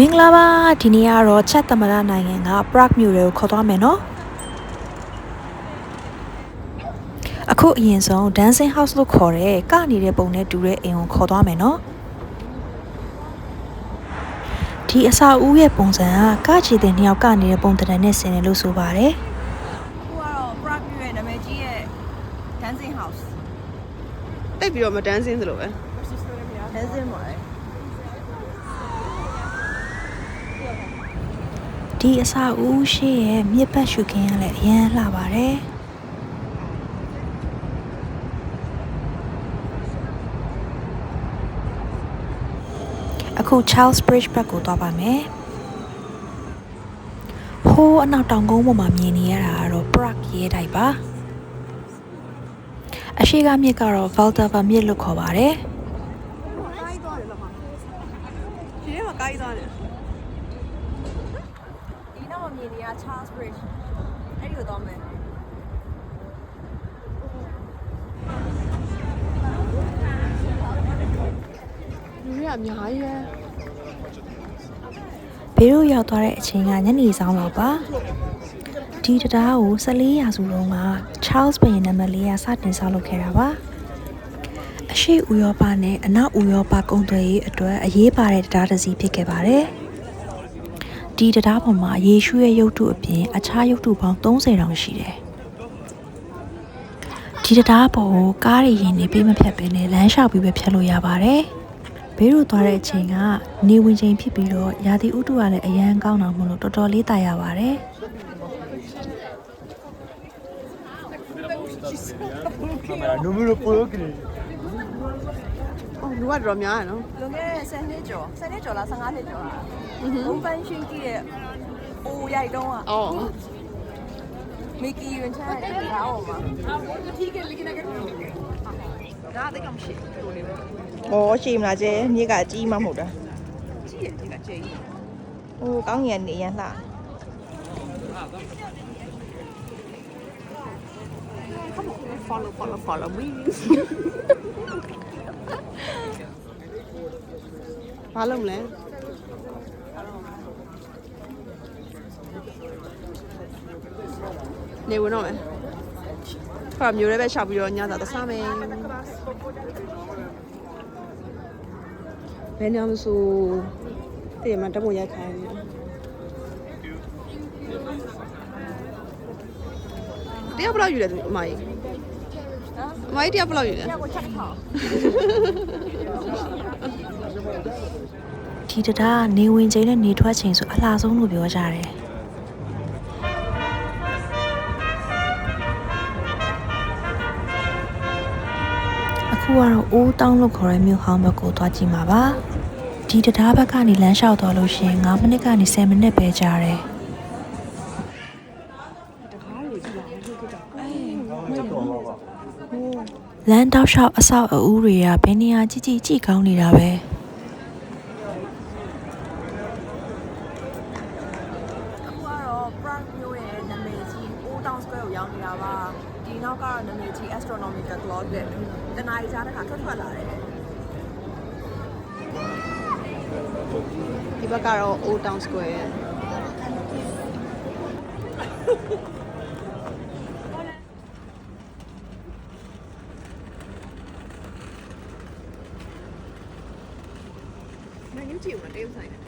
မင်္ဂလာပါဒီနေ့ကတော့ချက်သမရနိုင်ငံက Prague မြို့တွေကိုခေါ်သွားမယ်နော်အခုအရင်ဆုံး Dancing House လို့ခေါ်တဲ့ကနေတဲ့ပုံနဲ့တူတဲ့အိမ်ကိုခေါ်သွားမယ်နော်ဒီအစာဦးရဲ့ပုံစံကကချီတဲ့နှစ်ယောက်ကနေတဲ့ပုံတံနဲ့ဆင်တယ်လို့ဆိုပါတယ်ခုကတော့ Prague မြို့ရဲ့နာမည်ကြီးရဲ့ Dancing House တိတ်ပြီးတော့မတန်းစင်းသလိုပဲ Dancing ပါလေ ဒီအစာဦးရှိရဲ့မြစ်ပတ်ရှုခင်းကလည်းအရန်လှပါတယ်အခု Charles Bridge ဘက်ကိုသွားပါမယ်ဟိုးအနောက်တောင်ကုန်းပေါ်မှာမြင်နေရတာကတော့ Prague ရဲတိုက်ပါအရှိကမြစ်ကတော့ Vltava မြစ်လို့ခေါ်ပါတယ် ဒီထဲမှာကိုင်းသွားတယ် ဒီနောက်မှာမြင်နေရ Charles Bridge အဲ့ဒီကိုသွားမယ်လူတွေကအများကြီးပဲဘေးတို့ရောက်သွားတဲ့အချိန်ကညနေဆောင်လောက်ပါဒီတရားကို14ရာစုလုံးက Charles ဘုရင်နံပါတ်4ကစတင်ဆောက်လုပ်ခဲ့တာပါအရှိဥရောပနဲ့အနောက်ဥရောပကုန်သွယ်ရေးအတွက်အရေးပါတဲ့တရားတစ်စီးဖြစ်ခဲ့ပါတယ် ဒီတရားပေါ်မှာယေရှုရဲ့ရုပ်တုအပြင်အခြားရုပ်တုပေါင်း30တောင်ရှိတယ်ဒီတရားပေါ်ကိုကားတွေရင်နေပေးမဖြတ်ဘဲနဲ့လမ်းလျှောက်ပြီးပဲဖြတ်လို့ရပါတယ်ဘေးတို့သွားတဲ့အချိန်ကနေဝင်ချိန်ဖြစ်ပြီးတော့ရာသီဥတုကလည်းအရန်ကောင်းတာမို့လို့တော်တော်လေးတာရပါတယ် Numero progre. အော်လူကတော်တော်များတယ် နော်လွန်ခဲ့တဲ့10နှစ်ကျော်10နှစ်ကျော်လား15နှစ်ကျော်လားဘုံပန်းရှင်ကြီးရဲ့အိုရိုက်တုံးอ่ะအော်မီကီရင်ချမ်းတဲ့ကားပေါ်မှာဒါတိတ်ကမရှိဘူးလေအော်ရှိမလားကျဲမြေကအကြီးမှမဟုတ်တာကြည့်ရဒီကကြည့်ဟိုကောင်းငင်ကနေရန်လှ follow follow follow me ဘာလုပ်မလဲနေဝင်တော့မယ်ခါမျိုးလေးပဲရှောက်ပြီးတော့ညသာသစားမယ်ဘယ်နေအောင်ဆိုတည့်ရမှာတပုံရိုက်ခိုင်းနေတရားဘယ်လောက်ယူလဲသူအမကြီးအမကြီးတရားဘယ်လောက်ယူလဲညကိုချက်ထောင် ဒီတရားကနေဝင်ချိန်နဲ့နေထွက်ချိန်ဆိုအလားဆုံးလို့ပြောကြတယ်အခုကတော့အိုးတောင်းလို့ခေါ်တဲ့မြို့ဟောင်းဘက်ကိုသွားကြည့်မှာပါဒီတရားဘက်ကနေလမ်းလျှောက်သွားလို့ရှရင်9မိနစ်ကနေ10မိနစ်ပဲကြာတယ်လမ်းတောက်လျှောက်အဆောက်အဦတွေကဘယ်နေရာကြည့်ကြည့်ကြည့်ကောင်းနေတာပဲ အခုကတော့ Prague မြို့ရဲ့နာမည်ကြီး Old Town Square ကိုရောက်နေတာပါဒီနောက်ကတော့နာမည်ကြီး Astronomical Clock တဲ့တနားရီကြားတစ်ခါထွက်ထွက်လာတယ်ဒီဘက်ကတော့ Old Town Square ရဲ့မင်းကြည့်ဦးမတေးဆိုင်နဲ့